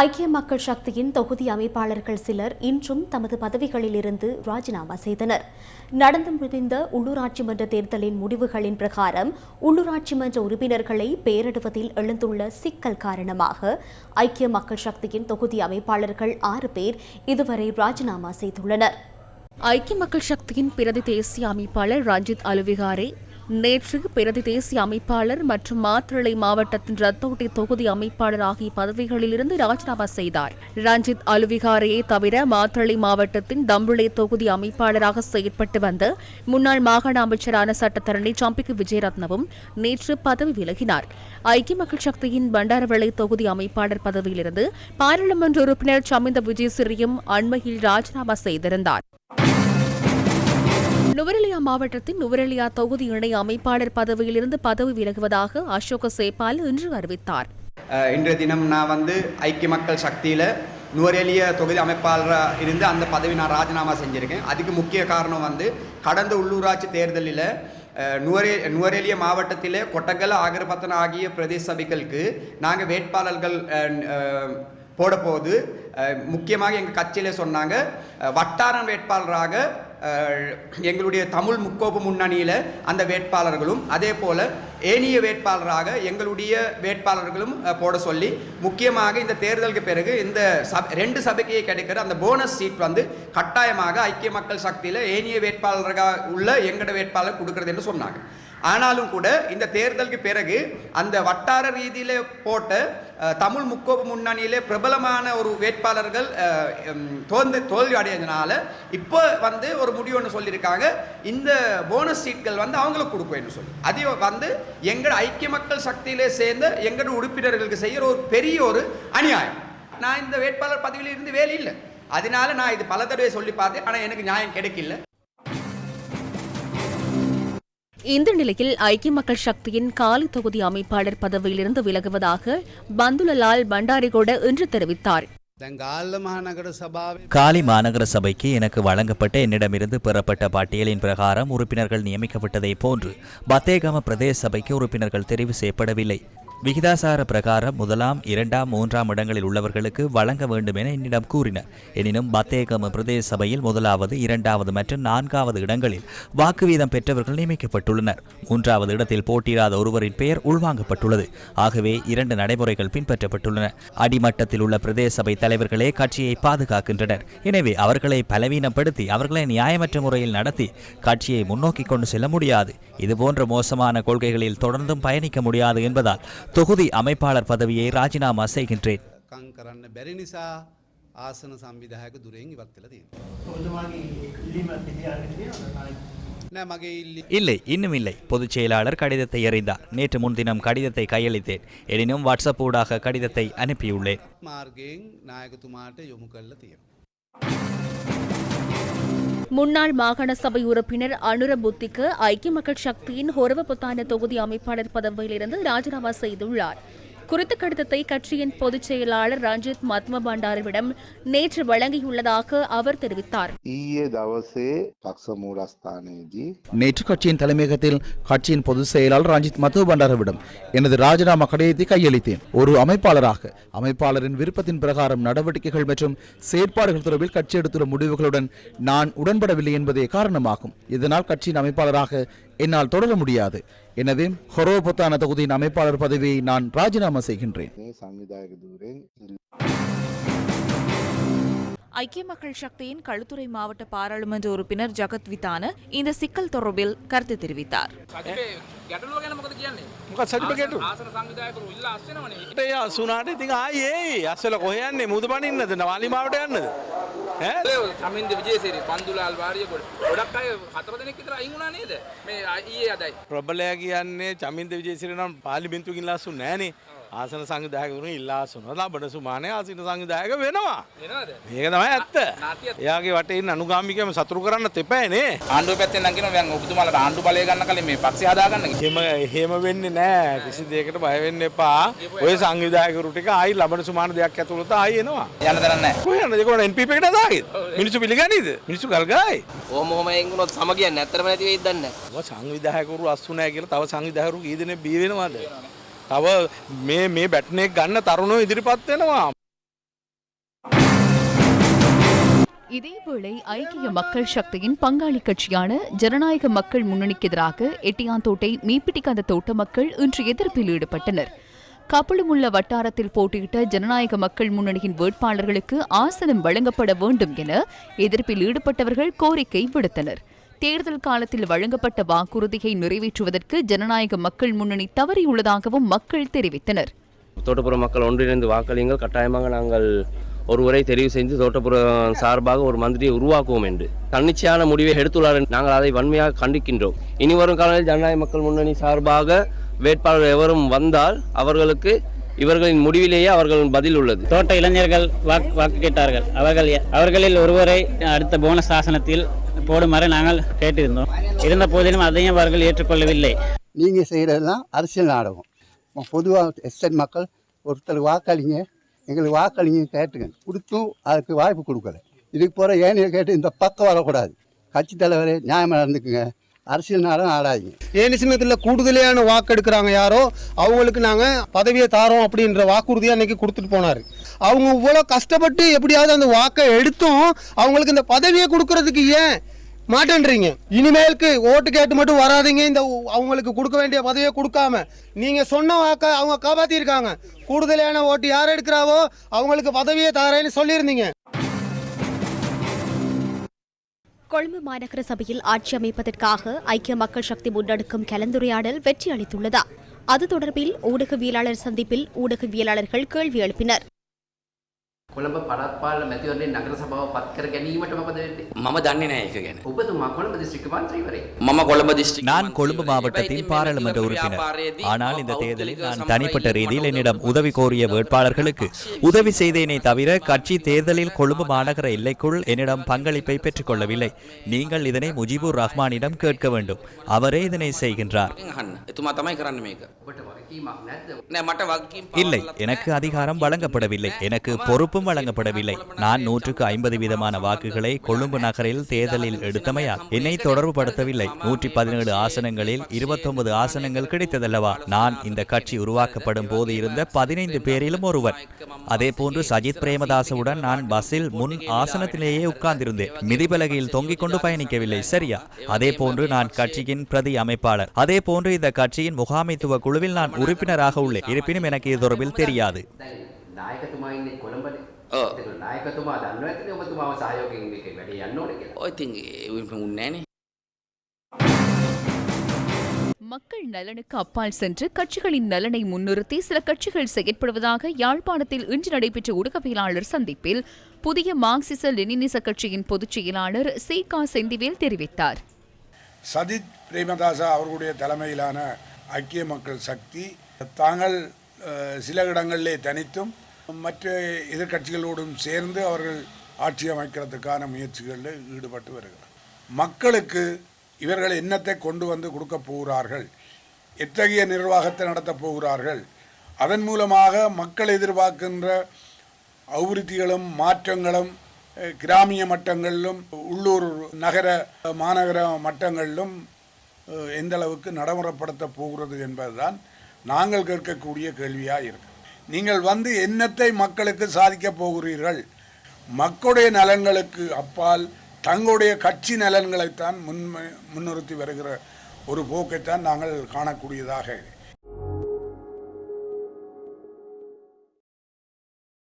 ஐக்கிய மக்கள் சக்தியின் தொகுதி அமைப்பாளர்கள் சிலர் இன்றும் தமது பதவிகளிலிருந்து ராஜினாமா செய்தனர். நடந்து முடிந்த உள்ளூராட்சி மன்ற தேர்தலின் முடிவுகளின் பிரகாரம் உள்ளூராட்சி மன்ற உறுப்பினர்களை பெயரிடுவதில் எழுந்துள்ள சிக்கல் காரணமாக ஐக்கிய மக்கள் சக்தியின் தொகுதி அமைப்பாளர்கள் ஆறு பேர் இதுவரை ராஜினாமா செய்துள்ளனர். ஐக்கிய மக்கள் சக்தியின் பிரதி தேசிய அமைப்பாளர் ரஞ்சித் அலுவிகாரே நேற்று பிரதி தேசிய அமைப்பாளர் மற்றும் மாத்தளை மாவட்டத்தின் ரத்தோட்டி தொகுதி அமைப்பாளர் ஆகிய பதவிகளிலிருந்து ராஜினாமா செய்தார். ரஞ்சித் அலுவிகாரையை தவிர மாத்தளை மாவட்டத்தின் தம்புளை தொகுதி அமைப்பாளராக செயற்பட்டு வந்த முன்னாள் மாகாண அமைச்சரான சட்டத்தரணி சம்பிக்கு விஜயரத்னவும் நேற்று பதவி விலகினார். ஐக்கிய மக்கள் சக்தியின் பண்டாரவளை தொகுதி அமைப்பாளர் பதவியிலிருந்து பாராளுமன்ற உறுப்பினர் சமிந்த விஜயசிறியும் அண்மையில் ராஜினாமா செய்திருந்தார். நுவரெலியா மாவட்டத்தின் நுவரெலியா தொகுதி இணை அமைப்பாளர் பதவியிலிருந்து பதவி விலகுவதாக அசோக சேபால் இன்று அறிவித்தார். இன்றைய தினம் நான் வந்து ஐக்கிய மக்கள் சக்தியில் நுவரெலிய தொகுதி அமைப்பாளராக இருந்து அந்த பதவி நான் ராஜினாமா செஞ்சுருக்கேன். அதுக்கு முக்கிய காரணம் வந்து கடந்த உள்ளூராட்சி தேர்தலில் நுவரே நுவரெலிய மாவட்டத்தில் கொட்டகல் ஆகரபத்தன ஆகிய பிரதேச சபைகளுக்கு நாங்கள் வேட்பாளர்கள் போடப்போது போட போது முக்கியமாக எங்கள் கட்சியில் சொன்னாங்க வட்டாரம் வட்டார வேட்பாளராக எங்களுடைய தமிழ் முக்கோப்பு முன்னணியில் அந்த வேட்பாளர்களும் அதே போல் ஏனிய வேட்பாளராக எங்களுடைய வேட்பாளர்களும் போட சொல்லி முக்கியமாக இந்த தேர்தலுக்கு பிறகு இந்த சப் ரெண்டு சபைக்கு கிடைக்கிற அந்த போனஸ் சீட் வந்து கட்டாயமாக ஐக்கிய மக்கள் சக்தியில் ஏனிய வேட்பாளராக உள்ள எங்களோட வேட்பாளர் கொடுக்கறது என்று சொன்னாங்க. ஆனாலும் கூட இந்த தேர்தலுக்கு பிறகு அந்த வட்டார ரீதியில் போட்ட தமிழ் முக்கோப்பு முன்னணியிலே பிரபலமான ஒரு வேட்பாளர்கள் தோந்து தோல்ந்து தோல்வி அடைஞ்சதுனால இப்போ வந்து ஒரு முடிவு ஒன்று சொல்லியிருக்காங்க. இந்த போனஸ் சீட்கள் வந்து அவங்களுக்கு கொடுப்பேன்னு சொல்லி. அது வந்து எங்கட ஐக்கிய மக்கள் சக்தியிலே சேர்ந்த எங்கட உறுப்பினர்களுக்கு செய்கிற ஒரு பெரிய ஒரு அநியாயம். நான் இந்த வேட்பாளர் பதவியில் இருந்து வேலை இல்லை. அதனால நான் இது பல தடவை சொல்லி பார்த்தேன். ஆனால் எனக்கு நியாயம் கிடைக்கல. இந்த நிலையில் ஐக்கிய மக்கள் சக்தியின் காலி தொகுதி அமைப்பாளர் பதவியிலிருந்து விலகுவதாக பந்துலலால் பண்டாரிகோட இன்று தெரிவித்தார். காலி மாநகர சபைக்கு எனக்கு வழங்கப்பட்ட என்னிடமிருந்து பெறப்பட்ட பட்டியலின் பிரகாரம் உறுப்பினர்கள் நியமிக்கப்பட்டதை போன்று பத்தேகம பிரதேச சபைக்கு உறுப்பினர்கள் தெரிவு செய்யப்படவில்லை. விகிதாசார பிரகாரம் முதலாம் இரண்டாம் மூன்றாம் இடங்களில் உள்ளவர்களுக்கு வழங்க வேண்டும் என என்னிடம் கூறினர். எனினும் பத்தேகம பிரதேச சபையில் முதலாவது இரண்டாவது மற்றும் நான்காவது இடங்களில் வாக்கு வீதம் பெற்றவர்கள் நியமிக்கப்பட்டுள்ளனர். மூன்றாவது இடத்தில் போட்டியிடாத ஒருவரின் பெயர் உள்வாங்கப்பட்டுள்ளது. ஆகவே இரண்டு நடைமுறைகள் பின்பற்றப்பட்டுள்ளன. அடிமட்டத்தில் உள்ள பிரதேச சபை தலைவர்களே கட்சியை பாதுகாக்கின்றனர். எனவே அவர்களை பலவீனப்படுத்தி அவர்களை நியாயமற்ற முறையில் நடத்தி கட்சியை முன்னோக்கி கொண்டு செல்ல முடியாது. இதுபோன்ற மோசமான கொள்கைகளில் தொடர்ந்தும் பயணிக்க முடியாது என்பதால் தொகுதி அமைப்பாளர் பதவியை ராஜினாமா செய்கின்றேன். இல்லை இன்னும் இல்லை. பொதுச் செயலாளர் கடிதத்தை அறிந்தார் நேற்று முன்தினம் கடிதத்தை கையளித்தேன். எனினும் வாட்ஸ்அப் ஊடாக கடிதத்தை அனுப்பியுள்ளேன். முன்னாள் மாகாண சபை உறுப்பினர் அனுர புத்திக்கு ஐக்கிய மக்கள் சக்தியின் ஹொரவபுத்தான தொகுதி அமைப்பாளர் பதவியிலிருந்து ராஜினாமா செய்துள்ளார். குறித்த கடிதத்தை கட்சியின் பொதுச் செயலாளர் ரஞ்சித் மத்ம பண்டாரிவிடம் நேற்று வழங்கியுள்ளதாக அவர் தெரிவித்தார். நேற்று கட்சியின் தலைமையகத்தில் கட்சியின் பொதுச் செயலாளர் ரஞ்சித் மத்ம பண்டாரவிடம் எனது ராஜினாமா கடிதத்தை கையளித்தேன். ஒரு அமைப்பாளராக அமைப்பாளரின் விருப்பத்தின் பிரகாரம் நடவடிக்கைகள் மற்றும் செயற்பாடுகள் தொடர்பில் கட்சி எடுத்துள்ள முடிவுகளுடன் நான் உடன்படவில்லை என்பதே காரணமாகும். இதனால் கட்சியின் அமைப்பாளராக என்னால் தொடர முடியாது. எனவே ஹொரோபொத்தான தொகுதியின் அமைப்பாளர் பதவியை நான் ராஜினாமா செய்கின்றேன் මේ සංවිධායක ධූරයෙන් ඉල්ල ஐக்கிய மக்கள் சக்தியின் களுத்துறை மாவட்ட பாராளுமன்ற உறுப்பினர் ஜகத் வித்தான இந்த சிக்கல் தொடர்பில் கருத்து தெரிவித்தார் ගැටලුව ගැන මොකද කියන්නේ මොකක් සජිප ගැටලුව? ආසන සංවිධායකරු ඉල්ලා අස්සෙනවනේ ඒ අසුනාට ඉතින් ආයේ ඒයි අස්සල කොහයන්නේ මුද පනින්නද නවාලිමාවට යන්නද ඈ? සමින්ද විජේසිරි පන්දුලාල් වාරිය ගොඩ ගොඩක් අය හතර දෙනෙක් විතර අයින් වුණා නේද? මේ ඊයේ අදයි. ප්‍රබලය කියන්නේ චමින්ද විජේසිරි නම් පාලිබින්තුකින් ලාසු නෑනේ ආසන සංවිධායකවරුන් ඉල්ලාසුන ලබන සුමානය ආසින සංවිධායක වෙනවා. වෙනවද? මේක තමයි ඇත්ත. එයාගේ වටේ ඉන්න අනුගාමිකයම සතුරු කරන්න තෙපෑනේ ආණ්ඩුව පැත්තෙන් නම් කියනවා දැන් ඔබතුමාලට ආණ්ඩු බලය ගන්න කලින් මේ පක්ෂය හදාගන්න. එහෙම එහෙම වෙන්නේ නෑ. කිසි දෙයකට බය වෙන්න එපා. ඔය සංවිධායකරු ටික ආයි ලබන සුමාන දෙයක් ඇතුළත ආයි එනවා. යන්න තරක් නැහැ. කොහේ යන්නද ඒගොල්ලෝ NPP එකට දාගෙන මිනිස්සු පිළිගනීද? මිනිස්සු ගල්ගායි ඕම හොම එංගුණොත් සමගිය නැතරම නැති වෙයිද දන්නේ තව සංවිධායකරු අස්සු නැහැ කියලා තව සංවිධායකරු කී දෙනෙක් බිහි වෙනවද? තව මේ මේ බැට්නෙක් ගන්න තරුණෝ ඉදිරිපත් වෙනවා. இதேவேளை ஐக்கிய மக்கள் சக்தியின் பங்காளி கட்சியான ஜனநாயக மக்கள் முன்னணிக்கு எதிராக எட்டியாந்தோட்டை மீப்பிட்டிக்காந்த தோட்ட மக்கள் இன்று எதிர்ப்பில் ஈடுபட்டனர் கப்பலுமுள்ள வட்டாரத்தில் போட்டியிட்ட ஜனநாயக மக்கள் முன்னணியின் வேட்பாளர்களுக்கு ஆசனம் வழங்கப்பட வேண்டும் என எதிர்ப்பில் ஈடுபட்டவர்கள் கோரிக்கை விடுத்தனர் தேர்தல் காலத்தில் வழங்கப்பட்ட வாக்குறுதியை நிறைவேற்றுவதற்கு ஜனநாயக மக்கள் முன்னணி தவறியுள்ளதாகவும் மக்கள் தெரிவித்தனர். தோட்டப்புற மக்கள் ஒன்றிணைந்து வாக்களியுங்கள். கட்டாயமாக நாங்கள் ஒருவரை தெரிவு செய்து தோட்டப்புறம் சார்பாக ஒரு மந்திரியை உருவாக்குவோம் என்று. தன்னிச்சையான முடிவை எடுத்துள்ளார் நாங்கள் அதை வன்மையாக கண்டிக்கின்றோம். இனி வரும் காலத்தில் ஜனநாயக மக்கள் முன்னணி சார்பாக வேட்பாளர் எவரும் வந்தால் அவர்களுக்கு இவர்களின் முடிவிலேயே அவர்களின் பதில் உள்ளது. தோட்ட இளைஞர்கள் வாக்கு வாக்கு கேட்டார்கள். அவர்கள் அவர்களில் ஒருவரை அடுத்த போனஸ் ஆசனத்தில் போடுமாறு நாங்கள் கேட்டிருந்தோம். இருந்த போதிலும் அதையும் அவர்கள் ஏற்றுக்கொள்ளவில்லை. நீங்கள் செய்கிறதெல்லாம் அரசியல் நாடகம். பொதுவாக எஸ்என் மக்கள் ஒருத்தர் வாக்களிங்க எங்களுக்கு வாக்களிங்க கேட்டுங்க கொடுத்தும் அதுக்கு வாய்ப்பு கொடுக்கல. இதுக்கு போகிற ஏனையை கேட்டு இந்த பக்கம் வரக்கூடாது. கட்சி தலைவரே நியாயமாக நடந்துக்குங்க. அரசியல் நாடகம் ஆடாதீங்க ஏனி சின்னத்தில் கூடுதலையான வாக்கு எடுக்கிறாங்க யாரோ? அவங்களுக்கு நாங்கள் பதவியை தாரோம் அப்படின்ற வாக்குறுதியை அன்னைக்கு கொடுத்துட்டு போனார். அவங்க இவ்வளோ கஷ்டப்பட்டு எப்படியாவது அந்த வாக்கை எடுத்தும் அவங்களுக்கு இந்த பதவியை கொடுக்கறதுக்கு ஏன் மாட்டேன்றீங்க? இனிமேலுக்கு ஓட்டு கேட்டு மட்டும் வராதிங்க. இந்த அவங்களுக்கு கொடுக்க வேண்டிய பதவியை கொடுக்காம. நீங்கள் சொன்ன வாக்கை அவங்க காப்பாற்றிருக்காங்க கூடுதலான ஓட்டு யார் எடுக்கிறாவோ அவங்களுக்கு பதவியை தாரேன்னு சொல்லியிருந்தீங்க. கொழும்பு மாநகர சபையில் ஆட்சி அமைப்பதற்காக ஐக்கிய மக்கள் சக்தி முன்னெடுக்கும் கலந்துரையாடல் வெற்றி அளித்துள்ளதா? அது தொடர்பில் ஊடகவியலாளர் சந்திப்பில் ஊடகவியலாளர்கள் கேள்வி எழுப்பினர். කොළඹ පළත්පාල මැතිවරණය නගර සභාව පත් කර ගැනීමට මොකද වෙන්නේ? මම දන්නේ නෑ ඒක ගැන. ඔබතුමා කොළඹ දිස්ත්‍රික්ක මන්ත්‍රීවරයෙක්. මම කොළඹ දිස්ත්‍රික් நான் கொழும்பு மாவட்டத்தின் பாராளுமன்ற உறுப்பினர் ஆனால் இந்த தேர்தலில் நான் தனிப்பட்ட ரீதியில் என்னிடம் உதவி கோரிய வேட்பாளர்களுக்கு உதவி செய்தேனே தவிர கட்சி தேர்தலில் கொழும்பு மாநகர எல்லைக்குள் என்னிடம் பங்களிப்பை பெற்றுக் கொள்ளவில்லை நீங்கள் இதனை முஜிபுர் ரஹ்மானிடம் கேட்க வேண்டும் அவரே இதனை செய்கின்றார் අහන්න. එතුමා තමයි කරන්න මේක. ඔබට වගකීමක් නැද්ද? නෑ මට වගකීම් இல்லை எனக்கு அதிகாரம் வழங்கப்படவில்லை எனக்கு பொறுப்பும் வாய்ப்பும் வழங்கப்படவில்லை. நான் நூற்றுக்கு ஐம்பது விதமான வாக்குகளை கொழும்பு நகரில் தேர்தலில் எடுத்தமையால் என்னை தொடர்பு படுத்தவில்லை. நூற்றி பதினேழு ஆசனங்களில் இருபத்தொன்பது ஆசனங்கள் கிடைத்ததல்லவா? நான் இந்த கட்சி உருவாக்கப்படும் போது இருந்த பதினைந்து பேரிலும் ஒருவர் அதே போன்று சஜித் பிரேமதாசவுடன் நான் பஸ்ஸில் முன் ஆசனத்திலேயே உட்கார்ந்திருந்தேன். மிதிபலகையில் தொங்கிக் கொண்டு பயணிக்கவில்லை. சரியா? அதே போன்று நான் கட்சியின் பிரதி அமைப்பாளர். அதே போன்று இந்த கட்சியின் முகாமைத்துவ குழுவில் நான் உறுப்பினராக உள்ளேன். இருப்பினும் எனக்கு இது தொடர்பில் தெரியாது. ඔව්. ඒක නායකතුමා දන්නවා ඇතිනේ ඔබතුමාව සහයෝගයෙන් මේක වැඩේ යන්න ඕනේ කියලා. ඔය ඉතින් ඒ උන්නෑනේ. மக்கள் நலனுக்கு அப்பால் சென்று கட்சிகளின் நலனை முன்னிறுத்தி சில கட்சிகள் செயற்படுவதாக யாழ்ப்பாணத்தில் இன்று நடைபெற்ற ஊடகவியலாளர் சந்திப்பில் புதிய மார்க்சிச லெனினிச கட்சியின் பொதுச் செயலாளர் சி கா செந்திவேல் தெரிவித்தார் சஜித் பிரேமதாசா அவர்களுடைய தலைமையிலான ஐக்கிய மக்கள் சக்தி தாங்கள் அஹ், சில இடங்களிலே தனித்தும் மற்ற எதிர்க்கட்சிகளோடும் சேர்ந்து அவர்கள் ஆட்சி அமைக்கிறதுக்கான முயற்சிகளில் ஈடுபட்டு வருகிறார். மக்களுக்கு இவர்கள் என்னத்தை கொண்டு வந்து கொடுக்க போகிறார்கள் எத்தகைய நிர்வாகத்தை நடத்தப் போகிறார்கள் அதன் மூலமாக மக்கள் எதிர்பார்க்கின்ற அபிவிருத்திகளும் மாற்றங்களும் கிராமிய மட்டங்களிலும் உள்ளூர் நகர மாநகர மட்டங்களிலும் எந்தளவுக்கு எந்த அளவுக்கு நடைமுறைப்படுத்த போகிறது என்பதுதான் நாங்கள் கேட்கக்கூடிய கேள்வியாக இருக்கு. நீங்கள் வந்து என்னத்தை மக்களுக்கு சாதிக்கப் போகிறீர்கள்? மக்களுடைய நலன்களுக்கு அப்பால் தங்களுடைய கட்சி நலன்களைத்தான் முன் முன்னிறுத்தி வருகிற ஒரு போக்கைத்தான் நாங்கள் காணக்கூடியதாக